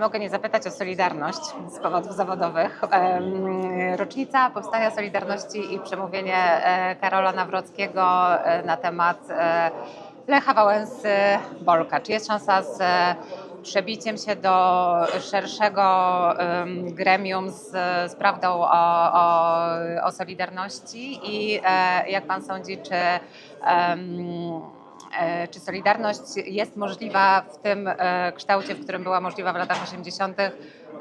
mogę nie zapytać o Solidarność z powodów zawodowych. Rocznica powstania Solidarności i przemówienie e, Karola Nawrockiego e, na temat e, Lecha Wałęsy Bolka. Czy jest szansa z przebiciem się do szerszego em, gremium z, z prawdą o, o, o Solidarności i jak Pan sądzi, czy Czy Solidarność jest możliwa w tym e, kształcie, w którym była możliwa w latach 80.,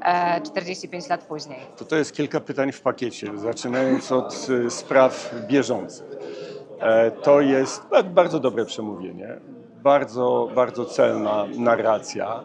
e, 45 lat później? To, to jest kilka pytań w pakiecie, zaczynając od spraw bieżących. E, To jest ba- bardzo dobre przemówienie, bardzo, bardzo celna narracja.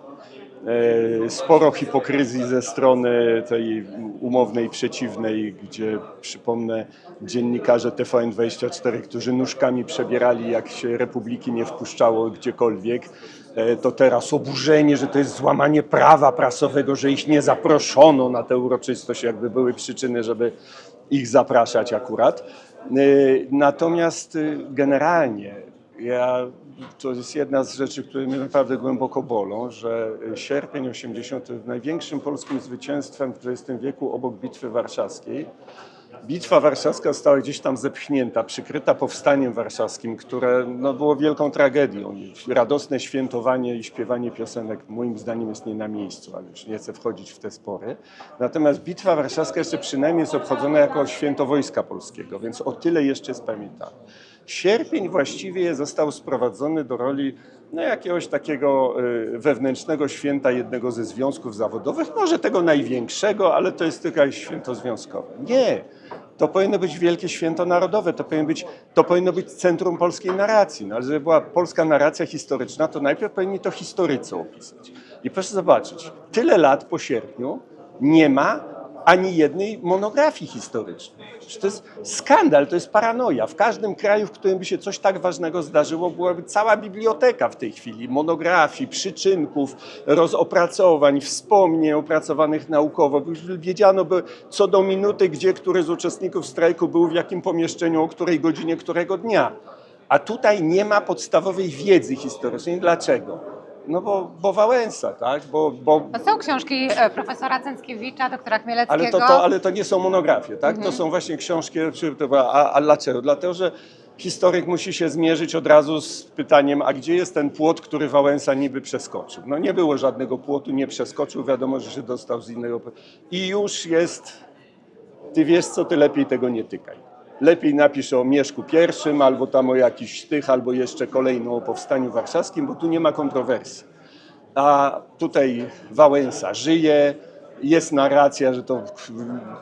E, Sporo hipokryzji ze strony tej umownej przeciwnej, gdzie przypomnę dziennikarze TVN24, którzy nóżkami przebierali, jak się Republiki nie wpuszczało gdziekolwiek, E, to teraz oburzenie, że to jest złamanie prawa prasowego, że ich nie zaproszono na tę uroczystość, jakby były przyczyny, żeby ich zapraszać akurat. E, Natomiast generalnie ja, to jest jedna z rzeczy, które mnie naprawdę głęboko bolą, że sierpień 80 jest największym polskim zwycięstwem w XX wieku obok Bitwy Warszawskiej. Bitwa Warszawska została gdzieś tam zepchnięta, przykryta powstaniem warszawskim, które no, było wielką tragedią. Radosne świętowanie i śpiewanie piosenek moim zdaniem jest nie na miejscu, ale już nie chcę wchodzić w te spory. Natomiast Bitwa Warszawska jeszcze przynajmniej jest obchodzona jako święto Wojska Polskiego, więc o tyle jeszcze jest pamiętane. Sierpień właściwie został sprowadzony do roli no, jakiegoś takiego y, wewnętrznego święta jednego ze związków zawodowych, może tego największego, ale to jest tylko święto związkowe. Nie, to powinno być wielkie święto narodowe, to powinno być, to powinno być centrum polskiej narracji. No, ale żeby była polska narracja historyczna, to najpierw powinni to historycy opisać. I proszę zobaczyć, tyle lat po sierpniu nie ma ani jednej monografii historycznej. To jest skandal, to jest paranoja. W każdym kraju, w którym by się coś tak ważnego zdarzyło, byłaby cała biblioteka w tej chwili monografii, przyczynków, rozopracowań, wspomnień opracowanych naukowo. Wiedziano by co do minuty, gdzie który z uczestników strajku był, w jakim pomieszczeniu, o której godzinie, którego dnia. A tutaj nie ma podstawowej wiedzy historycznej. Dlaczego? No bo, bo Wałęsa, tak? Bo, bo, To są książki e, profesora Cęckiewicza, doktora Chmielewskiego. ale to, to, ale to nie są monografie, tak? To są właśnie książki. A, a dlaczego? Dlatego, że historyk musi się zmierzyć od razu z pytaniem, a gdzie jest ten płot, który Wałęsa niby przeskoczył? No nie było żadnego płotu, nie przeskoczył, wiadomo, że się dostał z innego. I już jest, ty wiesz co, ty lepiej tego nie tykaj. Lepiej napisz o Mieszku I, albo tam o jakiś tych, albo jeszcze kolejną o Powstaniu Warszawskim, bo tu nie ma kontrowersji a tutaj Wałęsa żyje. Jest narracja, że to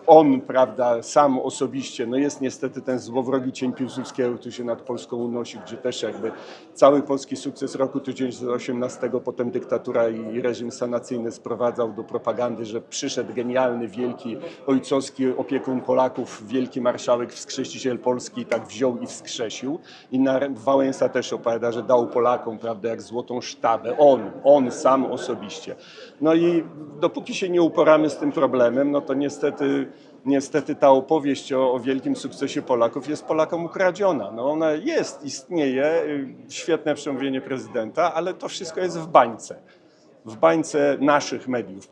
on, prawda, sam osobiście, no jest niestety ten złowrogi cień Piłsudskiego, który się nad Polską unosi, gdzie też jakby cały polski sukces roku 1918, potem dyktatura i reżim sanacyjny sprowadzał do propagandy, że przyszedł genialny, wielki, ojcowski opiekun Polaków, wielki marszałek, wskrzesiciel Polski i tak wziął i wskrzesił. I na, Wałęsa też opowiada, że dał Polakom, prawda, jak złotą sztabę. On, on sam osobiście. No i dopóki się nie uporamy z tym problemem, no to niestety, niestety ta opowieść o, o wielkim sukcesie Polaków jest Polakom ukradziona. No ona jest, istnieje, y, świetne przemówienie prezydenta, ale to wszystko jest w bańce. W bańce naszych mediów,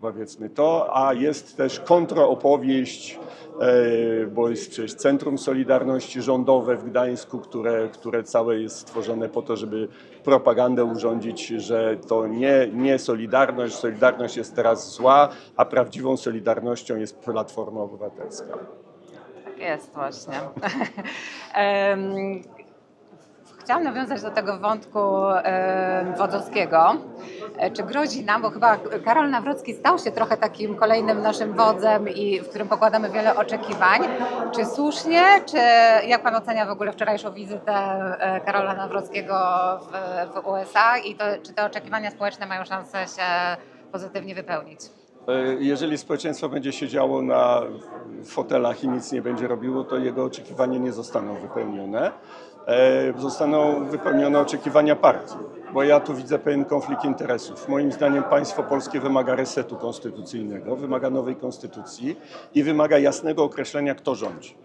powiedzmy to, a jest też kontroopowieść, e, bo jest przecież Centrum Solidarności Rządowe w Gdańsku, które, które całe jest stworzone po to, żeby propagandę urządzić, że to nie, nie Solidarność, Solidarność jest teraz zła, a prawdziwą Solidarnością jest Platforma Obywatelska. Tak jest właśnie. Chciałam nawiązać do tego wątku Wodzowskiego. E, Czy grozi nam, bo chyba Karol Nawrocki stał się trochę takim kolejnym naszym wodzem i w którym pokładamy wiele oczekiwań. Czy słusznie, czy jak Pan ocenia w ogóle wczorajszą wizytę e, Karola Nawrockiego w, w USA i to, czy te oczekiwania społeczne mają szansę się pozytywnie wypełnić? E, Jeżeli społeczeństwo będzie siedziało na fotelach i nic nie będzie robiło, to jego oczekiwania nie zostaną wypełnione. E, Zostaną wypełnione oczekiwania partii, bo ja tu widzę pewien konflikt interesów. Moim zdaniem państwo polskie wymaga resetu konstytucyjnego, wymaga nowej konstytucji i wymaga jasnego określenia, kto rządzi.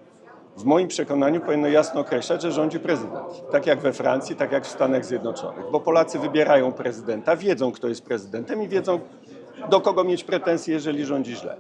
W moim przekonaniu powinno jasno określać, że rządzi prezydent. Tak jak we Francji, tak jak w Stanach Zjednoczonych. Bo Polacy wybierają prezydenta, wiedzą, kto jest prezydentem i wiedzą, do kogo mieć pretensje, jeżeli rządzi źle.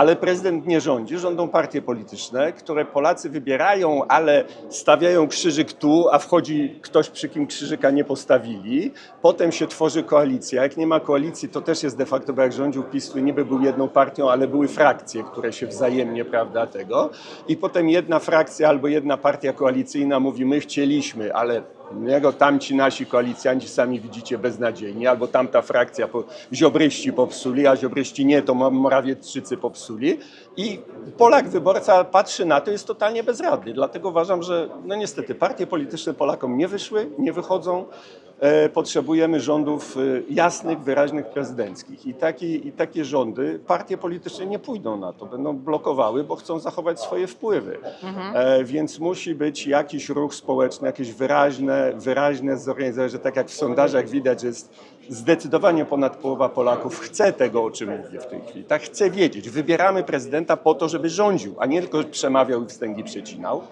Ale prezydent nie rządzi, rządzą partie polityczne, które Polacy wybierają, ale stawiają krzyżyk tu, a wchodzi ktoś, przy kim krzyżyka nie postawili. Potem się tworzy koalicja. Jak nie ma koalicji, to też jest de facto, bo jak rządził PiS, niby był jedną partią, ale były frakcje, które się wzajemnie, prawda, tego. I potem jedna frakcja albo jedna partia koalicyjna mówi, my chcieliśmy, ale jego tamci nasi koalicjanci sami widzicie beznadziejni, albo tamta frakcja, po, ziobryści popsuli, a ziobryści nie, to Mo- Morawiecczycy popsuli. I Polak wyborca patrzy na to, jest totalnie bezradny. Dlatego uważam, że no niestety partie polityczne Polakom nie wyszły, nie wychodzą. E, potrzebujemy rządów e, jasnych, wyraźnych, prezydenckich. I, taki, I takie rządy partie polityczne nie pójdą na to, będą blokowały, bo chcą zachować swoje wpływy. E, więc musi być jakiś ruch społeczny, jakieś wyraźne, wyraźne zorganizowanie, że tak jak w sondażach widać, jest zdecydowanie ponad połowa Polaków chce tego, o czym mówię w tej chwili. Tak chce wiedzieć. Wybieramy prezydenta po to, żeby rządził, a nie tylko przemawiał i wstęgi przecinał.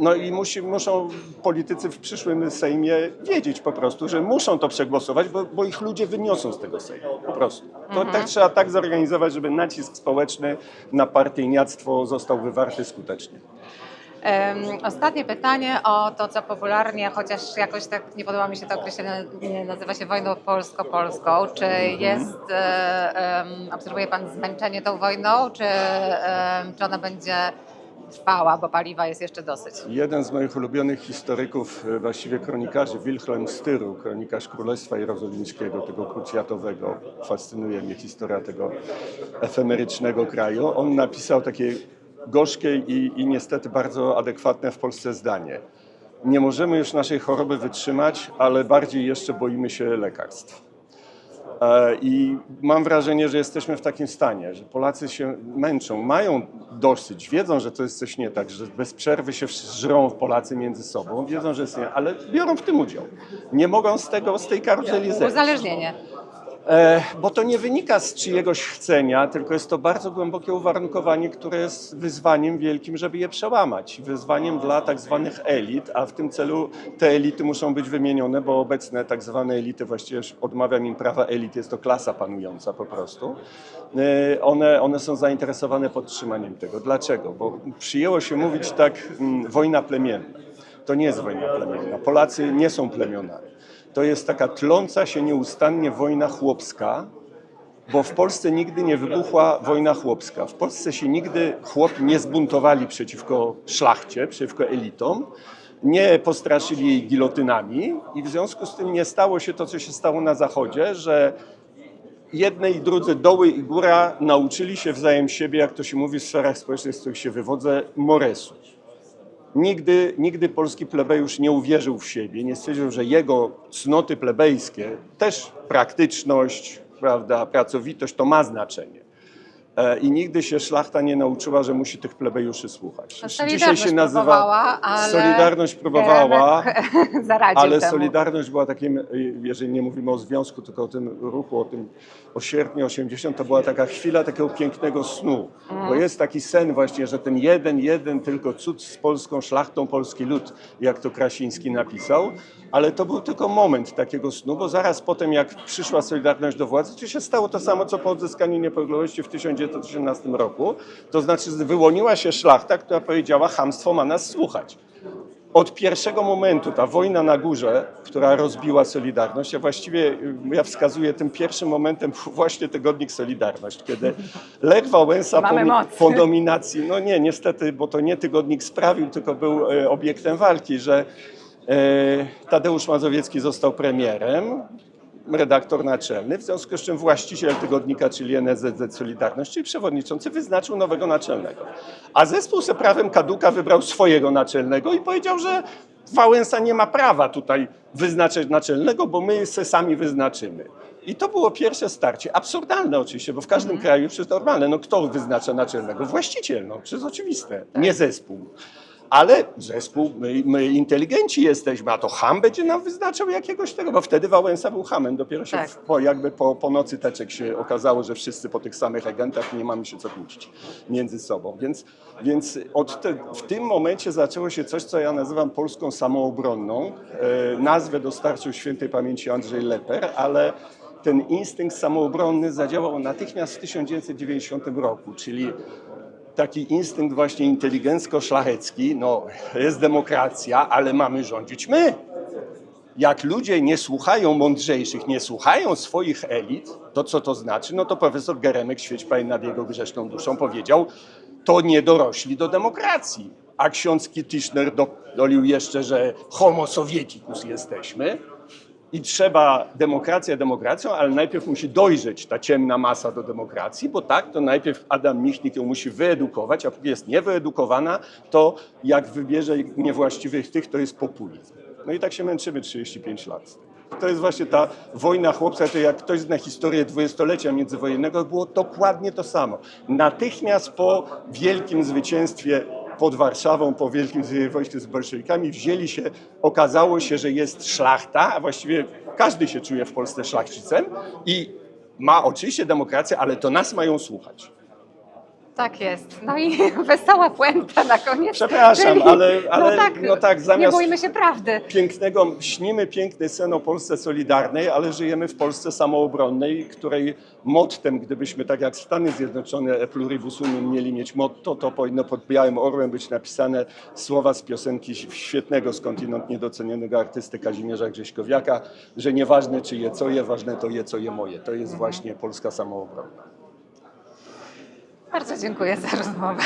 No i musi, muszą politycy w przyszłym Sejmie wiedzieć po prostu, że muszą to przegłosować, bo, bo ich ludzie wyniosą z tego Sejmu. Po prostu. To tak trzeba tak zorganizować, żeby nacisk społeczny na partyjniactwo został wywarty skutecznie. Em, Ostatnie pytanie o to, co popularnie, chociaż jakoś tak nie podoba mi się to określenie, nie nazywa się wojną polsko-polską. Czy jest, e, em, obserwuje Pan zmęczenie tą wojną, czy, em, czy ona będzie trwała, bo paliwa jest jeszcze dosyć? Jeden z moich ulubionych historyków, e, właściwie kronikarzy, Wilhelm Styru, kronikarz Królestwa Jerozolimskiego, tego krucjatowego, fascynuje mnie historia tego efemerycznego kraju. On napisał takie gorzkie i, i niestety bardzo adekwatne w Polsce zdanie. Nie możemy już naszej choroby wytrzymać, ale bardziej jeszcze boimy się lekarstw. E, I mam wrażenie, że jesteśmy w takim stanie, że Polacy się męczą, mają dosyć, wiedzą, że to jest coś nie tak, że bez przerwy się żrą Polacy między sobą, wiedzą, że jest nie, ale biorą w tym udział. Nie mogą z tego, z tej karuzeli zejść. Uzależnienie. E, bo to nie wynika z czyjegoś chcenia, tylko jest to bardzo głębokie uwarunkowanie, które jest wyzwaniem wielkim, żeby je przełamać. Wyzwaniem dla tak zwanych elit, a w tym celu te elity muszą być wymienione, bo obecne tak zwane elity, właściwie odmawiam im prawa elit, jest to klasa panująca po prostu. E, One, one są zainteresowane podtrzymaniem tego. Dlaczego? Bo przyjęło się mówić tak, mm, wojna plemienna. To nie jest wojna plemienna. Polacy nie są plemionami. To jest taka tląca się nieustannie wojna chłopska, bo w Polsce nigdy nie wybuchła wojna chłopska. W Polsce się nigdy chłopi nie zbuntowali przeciwko szlachcie, przeciwko elitom, nie postraszyli jej gilotynami i w związku z tym nie stało się to, co się stało na Zachodzie, że jednej i drudzy doły i góra nauczyli się wzajem siebie, jak to się mówi w sferach społecznych, z których się wywodzę, moresu. Nigdy, nigdy polski plebejusz nie uwierzył w siebie, nie stwierdził, że jego cnoty plebejskie, też praktyczność, prawda, pracowitość, to ma znaczenie. E, I nigdy się szlachta nie nauczyła, że musi tych plebejuszy słuchać. No, Dzisiaj się nazywa. ale Solidarność próbowała, ale temu. Solidarność była takim, jeżeli nie mówimy o związku, tylko o tym ruchu, o tym o sierpniu 80, to była taka chwila takiego pięknego snu. Bo jest taki sen właśnie, że ten jeden, jeden tylko cud z polską szlachtą, polski lud, jak to Krasiński napisał, ale to był tylko moment takiego snu, bo zaraz potem jak przyszła Solidarność do władzy, to się stało to samo, co po odzyskaniu niepodległości w 1918 roku. To znaczy wyłoniła się szlachta, która powiedziała, hamstwo ma nas słuchać od pierwszego momentu ta wojna na górze, która rozbiła Solidarność, ja właściwie y, ja wskazuję tym pierwszym momentem właśnie tygodnik Solidarność, kiedy Lech Wałęsa po, po dominacji, no nie, niestety, bo to nie tygodnik sprawił, tylko był e, obiektem walki, że e, Tadeusz Mazowiecki został premierem, redaktor naczelny, w związku z czym właściciel tygodnika, czyli NSZZ Solidarność, czyli przewodniczący, wyznaczył nowego naczelnego. A zespół se prawem Kaduka wybrał swojego naczelnego i powiedział, że Wałęsa nie ma prawa tutaj wyznaczać naczelnego, bo my se sami wyznaczymy. I to było pierwsze starcie. Absurdalne oczywiście, bo w każdym kraju przecież normalne. No kto wyznacza naczelnego? Właściciel, no przecież oczywiste, nie zespół. Ale zespół, my, my inteligenci jesteśmy, a to ham będzie nam wyznaczał jakiegoś tego, bo wtedy Wałęsa był hamem. Dopiero się Tak. po, jakby po, po nocy teczek się okazało, że wszyscy po tych samych agentach nie mamy się co kłócić między sobą. Więc, więc od te, w tym momencie zaczęło się coś, co ja nazywam polską samoobronną. E, nazwę dostarczył świętej pamięci Andrzej Leper, ale ten instynkt samoobronny zadziałał natychmiast w 1990 roku, czyli taki instynkt właśnie inteligencko-szlachecki, no jest demokracja, ale mamy rządzić my. Jak ludzie nie słuchają mądrzejszych, nie słuchają swoich elit, to co to znaczy? No to profesor Geremek, świeć nad jego grzeszną duszą, powiedział, to nie dorośli do demokracji. A ksiądz Kittishner do- dolił jeszcze, że homo sovieticus jesteśmy i trzeba demokracja demokracją, ale najpierw musi dojrzeć ta ciemna masa do demokracji, bo tak, to najpierw Adam Michnik ją musi wyedukować, a póki jest niewyedukowana, to jak wybierze niewłaściwych tych, to jest populizm. No i tak się męczymy 35 lat. To jest właśnie ta wojna chłopca, to jak ktoś zna historię dwudziestolecia międzywojennego, było dokładnie to samo. Natychmiast po wielkim zwycięstwie pod Warszawą, po wielkim wojsku z bolszewikami, wzięli się, okazało się, że jest szlachta, a właściwie każdy się czuje w Polsce szlachcicem i ma oczywiście demokrację, ale to nas mają słuchać. Tak jest. No i wesoła puenta na koniec. Przepraszam, ale- ale no tak, no tak, nie zamiast- bójmy się prawdy. Pięknego, śnimy piękny sen o Polsce solidarnej, ale żyjemy w Polsce samoobronnej, której mottem, gdybyśmy tak jak Stany Zjednoczone e pluribus unum mieli mieć motto, to powinno pod białym orłem być napisane słowa z piosenki świetnego, skądinąd niedocenionego artysty Kazimierza Grześkowiaka, że nieważne czy je co je, ważne to je co je moje. To jest właśnie polska samoobrona. Bardzo dziękuję za rozmowę.